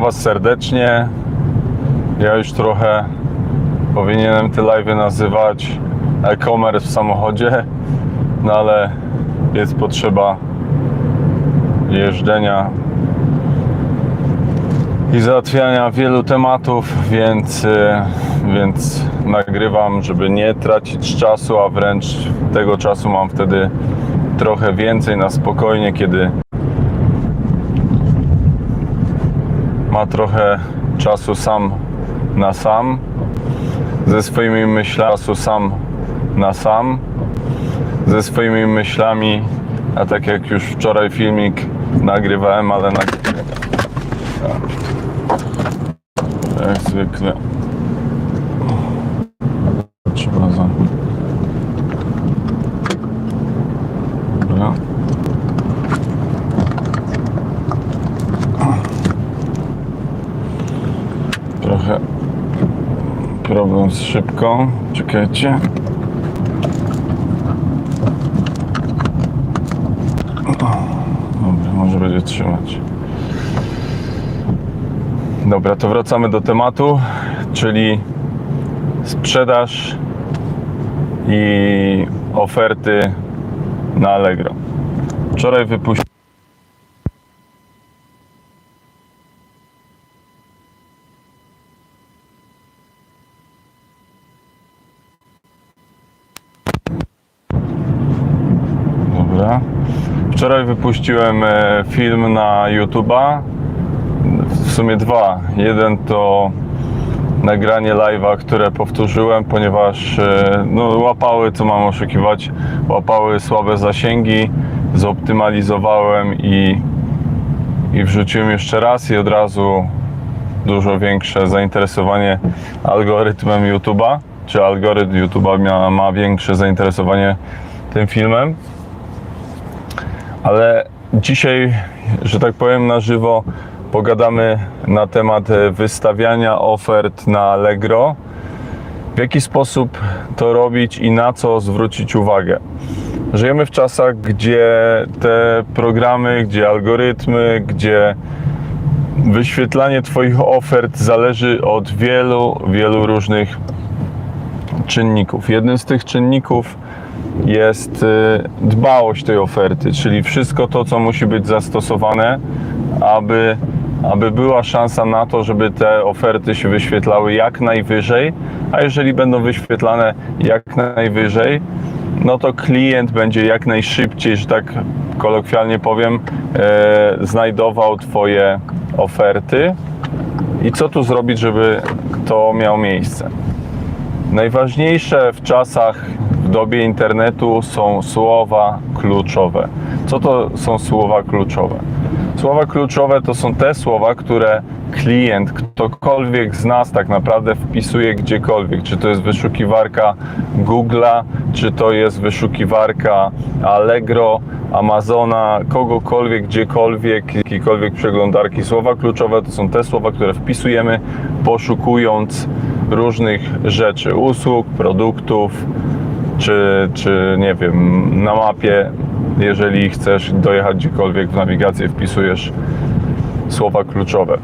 Was serdecznie. Ja już trochę powinienem te live'y nazywać e-commerce w samochodzie, no ale jest potrzeba jeżdżenia i załatwiania wielu tematów, więc, e, więc nagrywam, żeby nie tracić czasu, a wręcz tego czasu mam wtedy trochę więcej na spokojnie, kiedy ma trochę czasu sam na sam ze swoimi myślami, czasu sam na sam ze swoimi myślami, a tak jak już wczoraj filmik nagrywałem, ale na... jak zwykle trzeba za... Dobra. Trochę problem z szybką. Czekajcie. Dobra, może będzie trzymać. Dobra, to wracamy do tematu, czyli sprzedaż i oferty na Allegro. Wczoraj wypuściłem. Wczoraj wypuściłem e, film na YouTube'a. W sumie dwa. Jeden to nagranie live'a, które powtórzyłem, ponieważ e, no, łapały, co mam oszukiwać, łapały słabe zasięgi. Zoptymalizowałem i, i wrzuciłem jeszcze raz i od razu dużo większe zainteresowanie algorytmem YouTube'a, czy algorytm YouTube'a ma większe zainteresowanie tym filmem. Ale dzisiaj, że tak powiem, na żywo pogadamy na temat e, wystawiania ofert na Allegro. W jaki sposób to robić i na co zwrócić uwagę. Żyjemy w czasach, gdzie te programy, gdzie algorytmy, gdzie wyświetlanie Twoich ofert zależy od wielu, wielu różnych czynników. Jednym z tych czynników jest y, dbałość tej oferty, czyli wszystko to, co musi być zastosowane, aby, aby była szansa na to, żeby te oferty się wyświetlały jak najwyżej, a jeżeli będą wyświetlane jak najwyżej, no to klient będzie jak najszybciej, że tak kolokwialnie powiem, e, znajdował Twoje oferty. I co tu zrobić, żeby to miało miejsce? Najważniejsze w czasach, w dobie internetu są słowa kluczowe. Co to są słowa kluczowe? Słowa kluczowe to są te słowa, które klient, ktokolwiek z nas tak naprawdę wpisuje gdziekolwiek. Czy to jest wyszukiwarka Google'a, czy to jest wyszukiwarka Allegro, Amazona, kogokolwiek, gdziekolwiek, jakiejkolwiek przeglądarki. Słowa kluczowe to są te słowa, które wpisujemy poszukując różnych rzeczy, usług, produktów, czy, czy nie wiem, na mapie, jeżeli chcesz dojechać gdziekolwiek w nawigację, wpisujesz słowa kluczowe.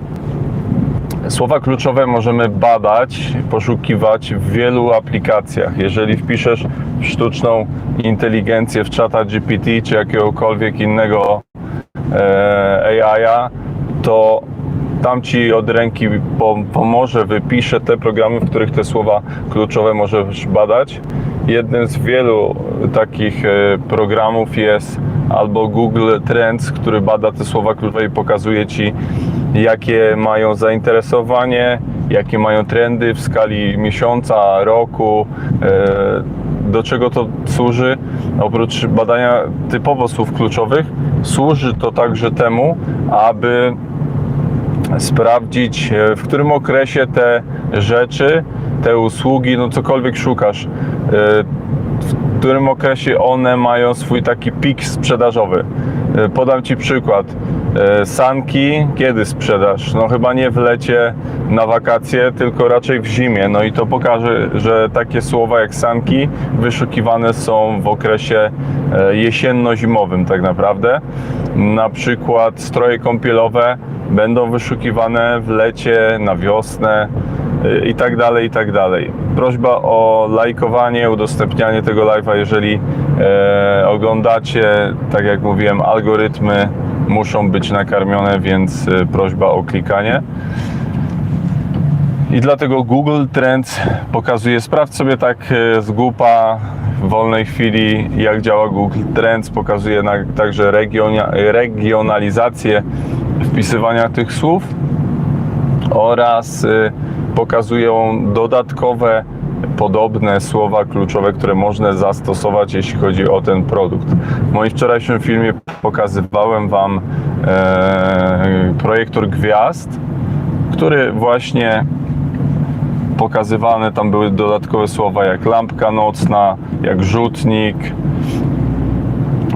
Słowa kluczowe możemy badać, poszukiwać w wielu aplikacjach. Jeżeli wpiszesz sztuczną inteligencję w czata GPT czy jakiegokolwiek innego e, AI-a, to tam ci od ręki pom- pomoże, wypisze te programy, w których te słowa kluczowe możesz badać. Jednym z wielu takich e, programów jest albo Google Trends, który bada te słowa kluczowe i pokazuje ci, jakie mają zainteresowanie, jakie mają trendy w skali miesiąca, roku, e, do czego to służy. Oprócz badania typowo słów kluczowych, służy to także temu, aby sprawdzić, e, w którym okresie te rzeczy, te usługi, no cokolwiek szukasz, e, w którym okresie one mają swój taki pik sprzedażowy. E, Podam Ci przykład. E, Sanki kiedy sprzedasz? No chyba nie w lecie na wakacje, tylko raczej w zimie. No i to pokaże, że takie słowa jak sanki wyszukiwane są w okresie jesienno-zimowym tak naprawdę. Na przykład stroje kąpielowe będą wyszukiwane w lecie, na wiosnę i tak dalej, i tak dalej. Prośba o lajkowanie, udostępnianie tego live'a, jeżeli e, oglądacie, tak jak mówiłem, algorytmy muszą być nakarmione, więc e, prośba o klikanie. I dlatego Google Trends pokazuje, sprawdź sobie tak e, z głupa w wolnej chwili, jak działa Google Trends. Pokazuje na, także regionia, regionalizację wpisywania tych słów oraz y, pokazują dodatkowe, podobne słowa kluczowe, które można zastosować, jeśli chodzi o ten produkt. W moim wczorajszym filmie pokazywałem Wam e, projektor gwiazd, który właśnie pokazywane tam były dodatkowe słowa jak lampka nocna, jak rzutnik,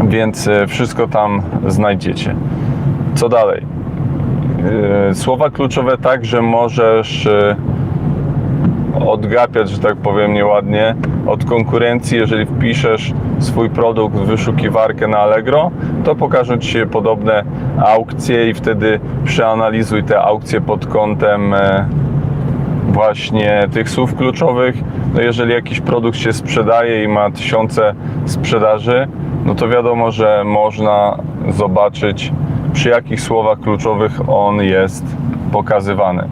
więc e, wszystko tam znajdziecie. Co dalej? E, Słowa kluczowe także możesz e, odgapiać, że tak powiem nieładnie, od konkurencji. Jeżeli wpiszesz swój produkt w wyszukiwarkę na Allegro, to pokażą Ci się podobne aukcje i wtedy przeanalizuj te aukcje pod kątem e, właśnie tych słów kluczowych. No jeżeli jakiś produkt się sprzedaje i ma tysiące sprzedaży, no to wiadomo, że można zobaczyć przy jakich słowach kluczowych on jest pokazywany.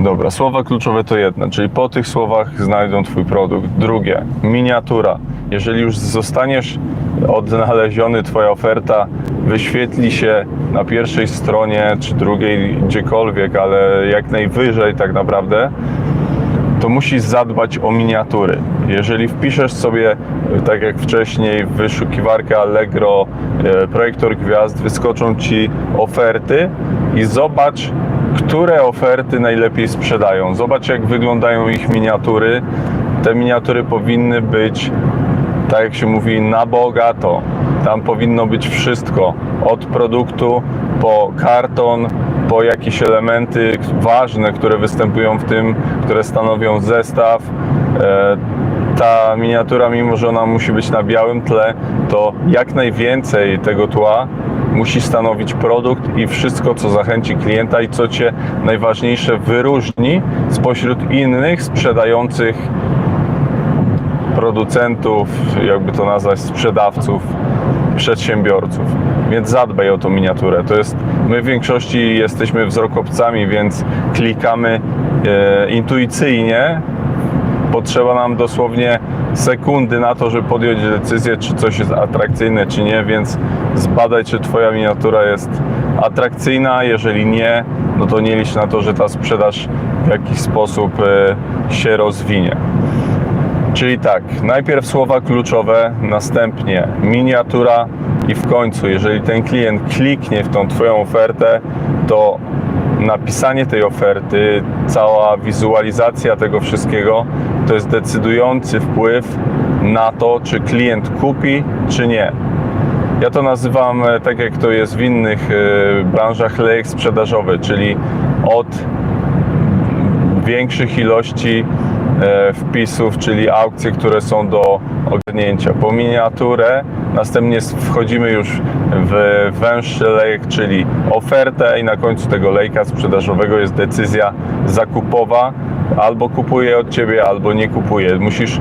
Dobra, słowa kluczowe to jedno, czyli po tych słowach znajdą Twój produkt. Drugie, miniatura. Jeżeli już zostaniesz odnaleziony, Twoja oferta wyświetli się na pierwszej stronie czy drugiej, gdziekolwiek, ale jak najwyżej tak naprawdę, to musisz zadbać o miniatury. Jeżeli wpiszesz sobie, tak jak wcześniej, w wyszukiwarkę Allegro e, projektor gwiazd, wyskoczą Ci oferty i zobacz, które oferty najlepiej sprzedają. Zobacz, jak wyglądają ich miniatury. Te miniatury powinny być, tak jak się mówi, na bogato. Tam powinno być wszystko, od produktu po karton, po jakieś elementy ważne, które występują w tym, które stanowią zestaw. E, Ta miniatura, mimo że ona musi być na białym tle, to jak najwięcej tego tła musi stanowić produkt i wszystko, co zachęci klienta i co Cię najważniejsze wyróżni spośród innych sprzedających producentów, jakby to nazwać, sprzedawców, przedsiębiorców. Więc zadbaj o tą miniaturę. To jest, my w większości jesteśmy wzrokowcami, więc klikamy e, intuicyjnie. Potrzeba nam dosłownie sekundy na to, żeby podjąć decyzję, czy coś jest atrakcyjne, czy nie, więc zbadaj, czy Twoja miniatura jest atrakcyjna. Jeżeli nie, no to nie licz na to, że ta sprzedaż w jakiś sposób e, się rozwinie. Czyli tak, najpierw słowa kluczowe, następnie miniatura i w końcu, jeżeli ten klient kliknie w tą Twoją ofertę, to napisanie tej oferty, cała wizualizacja tego wszystkiego to jest decydujący wpływ na to, czy klient kupi, czy nie. Ja to nazywam e, tak, jak to jest w innych e, branżach lejek sprzedażowy, czyli od większych ilości wpisów, czyli aukcje, które są do ogarnięcia. Po miniaturę następnie wchodzimy już w węższy lejek, czyli ofertę i na końcu tego lejka sprzedażowego jest decyzja zakupowa. Albo kupuję od Ciebie, albo nie kupuję. Musisz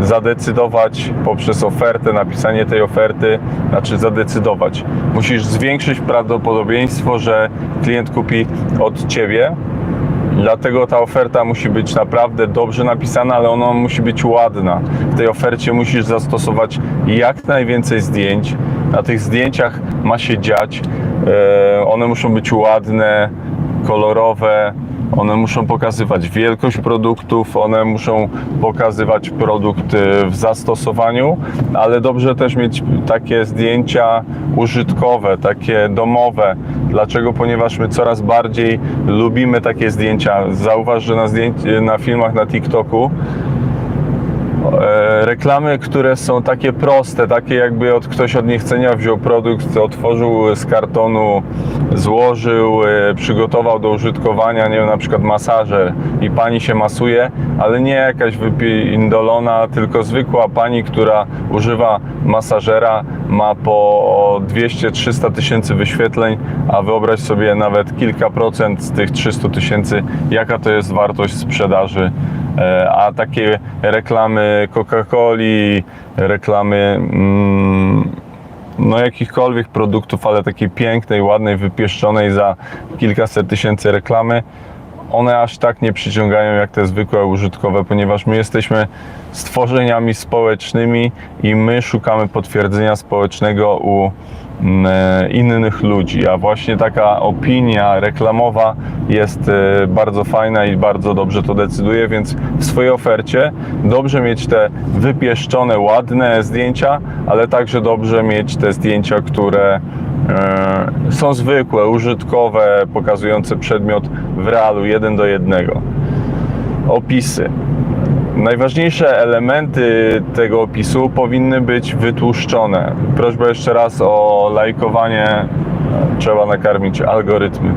zadecydować poprzez ofertę, napisanie tej oferty, znaczy zadecydować. Musisz zwiększyć prawdopodobieństwo, że klient kupi od Ciebie, Dlatego ta oferta musi być naprawdę dobrze napisana, ale ona musi być ładna. W tej ofercie musisz zastosować jak najwięcej zdjęć. Na tych zdjęciach ma się dziać. E, One muszą być ładne, kolorowe. One muszą pokazywać wielkość produktów, one muszą pokazywać produkt w zastosowaniu, ale dobrze też mieć takie zdjęcia użytkowe, takie domowe. Dlaczego? Ponieważ my coraz bardziej lubimy takie zdjęcia. Zauważ, że na, zdjęć, na filmach na TikToku reklamy, które są takie proste, takie jakby od, ktoś od niechcenia wziął produkt, otworzył z kartonu, złożył, e, przygotował do użytkowania, nie wiem, na przykład masażer i pani się masuje, ale nie jakaś wypindolona, tylko zwykła pani, która używa masażera, ma po 200-300 tysięcy wyświetleń, a wyobraź sobie nawet kilka procent z tych 300 tysięcy, jaka to jest wartość sprzedaży. E, A takie reklamy Coca-Coli, reklamy mm, no jakichkolwiek produktów, ale takiej pięknej, ładnej, wypieszczonej za kilkaset tysięcy reklamy, one aż tak nie przyciągają jak te zwykłe użytkowe, ponieważ my jesteśmy stworzeniami społecznymi i my szukamy potwierdzenia społecznego u innych ludzi, a właśnie taka opinia reklamowa jest e, bardzo fajna i bardzo dobrze to decyduje, więc w swojej ofercie dobrze mieć te wypieszczone, ładne zdjęcia, ale także dobrze mieć te zdjęcia, które e, są zwykłe, użytkowe, pokazujące przedmiot w realu jeden do jednego. Opisy. Najważniejsze elementy tego opisu powinny być wytłuszczone. Prośba jeszcze raz o lajkowanie. Trzeba nakarmić algorytmy.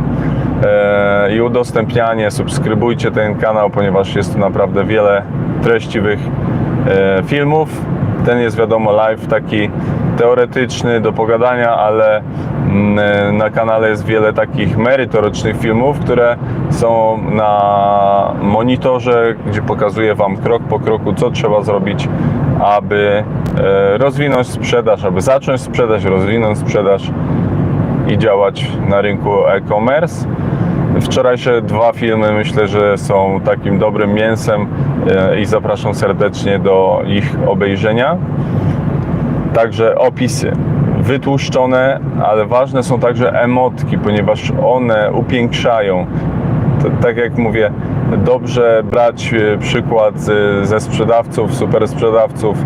E, I udostępnianie, subskrybujcie ten kanał, ponieważ jest tu naprawdę wiele treściwych e, filmów. Ten jest wiadomo live, taki teoretyczny do pogadania, ale na kanale jest wiele takich merytorycznych filmów, które są na monitorze, gdzie pokazuję Wam krok po kroku, co trzeba zrobić, aby e, rozwinąć sprzedaż, aby zacząć sprzedaż, rozwinąć sprzedaż i działać na rynku e-commerce. Wczorajsze dwa filmy myślę, że są takim dobrym mięsem e, i zapraszam serdecznie do ich obejrzenia. Także opisy wytłuszczone, ale ważne są także emotki, ponieważ one upiększają. To, tak jak mówię, dobrze brać e, przykład z- ze sprzedawców, super sprzedawców,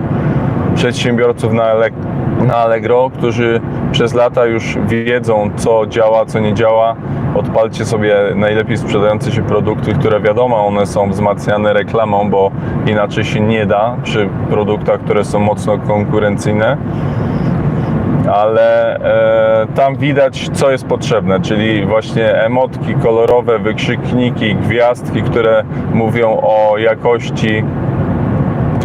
przedsiębiorców na, Alleg- na Allegro, którzy przez lata już wiedzą, co działa, co nie działa. Odpalcie sobie najlepiej sprzedające się produkty, które wiadomo, one są wzmacniane reklamą, bo inaczej się nie da przy produktach, które są mocno konkurencyjne ale e, tam widać, co jest potrzebne, czyli właśnie emotki kolorowe, wykrzykniki, gwiazdki, które mówią o jakości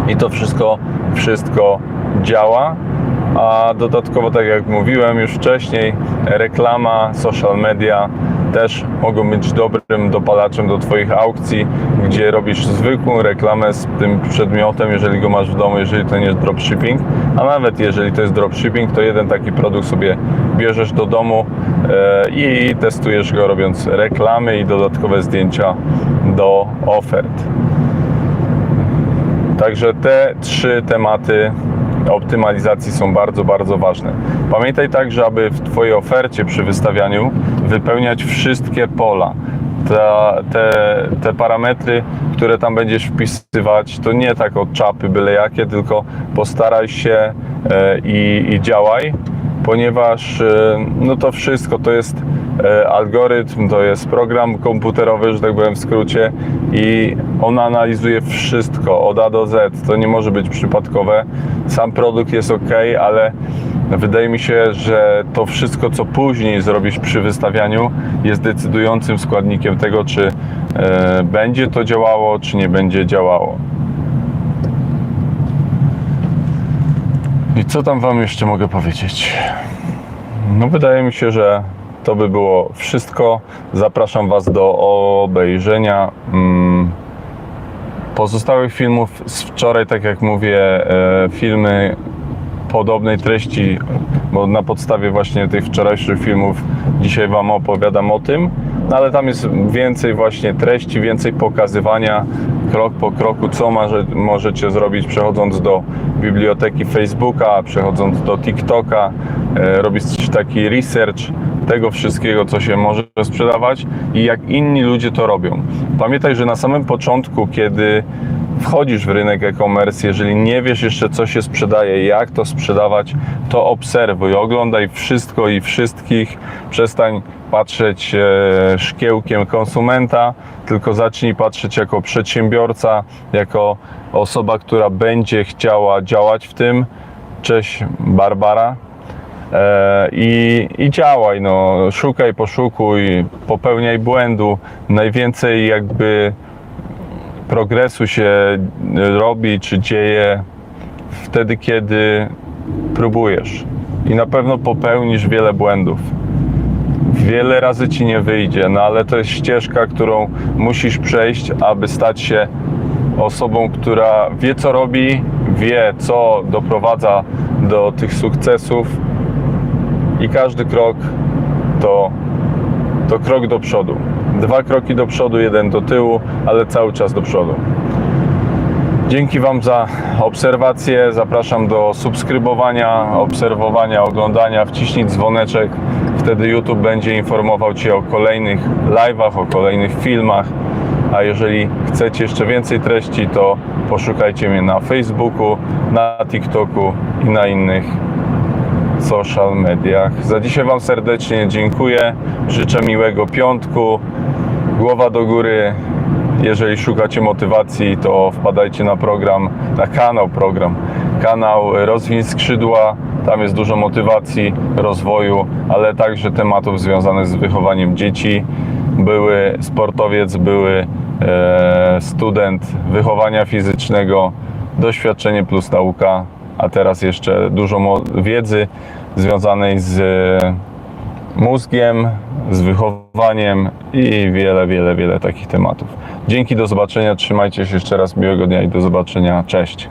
i to wszystko, wszystko działa. A dodatkowo, tak jak mówiłem już wcześniej, reklama, social media też mogą być dobrym dopalaczem do Twoich aukcji, gdzie robisz zwykłą reklamę z tym przedmiotem, jeżeli go masz w domu, jeżeli to nie jest dropshipping, a nawet jeżeli to jest dropshipping, to jeden taki produkt sobie bierzesz do domu e, i testujesz go robiąc reklamy i dodatkowe zdjęcia do ofert. Także te trzy tematy optymalizacji są bardzo, bardzo ważne. Pamiętaj także, aby w Twojej ofercie przy wystawianiu wypełniać wszystkie pola. Te, te, te parametry, które tam będziesz wpisywać, to nie tak od czapy byle jakie, tylko postaraj się e, i, i działaj, ponieważ e, no to wszystko to jest e, algorytm, to jest program komputerowy, że tak powiem w skrócie i on analizuje wszystko od A do Z. To nie może być przypadkowe. Sam produkt jest ok, ale wydaje mi się, że to wszystko, co później zrobisz przy wystawianiu, jest decydującym składnikiem tego, czy e, będzie to działało, czy nie będzie działało. I co tam Wam jeszcze mogę powiedzieć? No, wydaje mi się, że to by było wszystko. Zapraszam Was do obejrzenia mm, pozostałych filmów z wczoraj, tak jak mówię, e, filmy podobnej treści, bo na podstawie właśnie tych wczorajszych filmów dzisiaj Wam opowiadam o tym, no ale tam jest więcej właśnie treści, więcej pokazywania krok po kroku, co może, możecie zrobić przechodząc do biblioteki Facebooka, przechodząc do TikToka, e, robić taki research tego wszystkiego, co się może sprzedawać i jak inni ludzie to robią. Pamiętaj, że na samym początku, kiedy wchodzisz w rynek e-commerce, jeżeli nie wiesz jeszcze co się sprzedaje, jak to sprzedawać, to obserwuj, oglądaj wszystko i wszystkich, przestań patrzeć e, szkiełkiem konsumenta, tylko zacznij patrzeć jako przedsiębiorca, jako osoba, która będzie chciała działać w tym. Cześć Barbara. E, I, I działaj, no, szukaj, poszukuj, popełniaj błędu. Najwięcej jakby progresu się robi czy dzieje wtedy, kiedy próbujesz. I na pewno popełnisz wiele błędów. Wiele razy ci nie wyjdzie, no ale to jest ścieżka, którą musisz przejść, aby stać się osobą, która wie co robi, wie co doprowadza do tych sukcesów i każdy krok to, to krok do przodu. Dwa kroki do przodu, jeden do tyłu, ale cały czas do przodu. Dzięki Wam za obserwację. Zapraszam do subskrybowania, obserwowania, oglądania. Wciśnij dzwoneczek, wtedy YouTube będzie informował Cię o kolejnych live'ach, o kolejnych filmach. A jeżeli chcecie jeszcze więcej treści, to poszukajcie mnie na Facebooku, na TikToku i na innych social mediach. Za dzisiaj Wam serdecznie dziękuję. Życzę miłego piątku. Głowa do góry. Jeżeli szukacie motywacji, to wpadajcie na program, na kanał program, kanał Rozwin Skrzydła. Tam jest dużo motywacji, rozwoju, ale także tematów związanych z wychowaniem dzieci. Były sportowiec, były e, student wychowania fizycznego, doświadczenie plus nauka, a teraz jeszcze dużo wiedzy związanej z mózgiem, z wychowaniem i wiele, wiele, wiele takich tematów. Dzięki, do zobaczenia, trzymajcie się jeszcze raz, miłego dnia i do zobaczenia, cześć.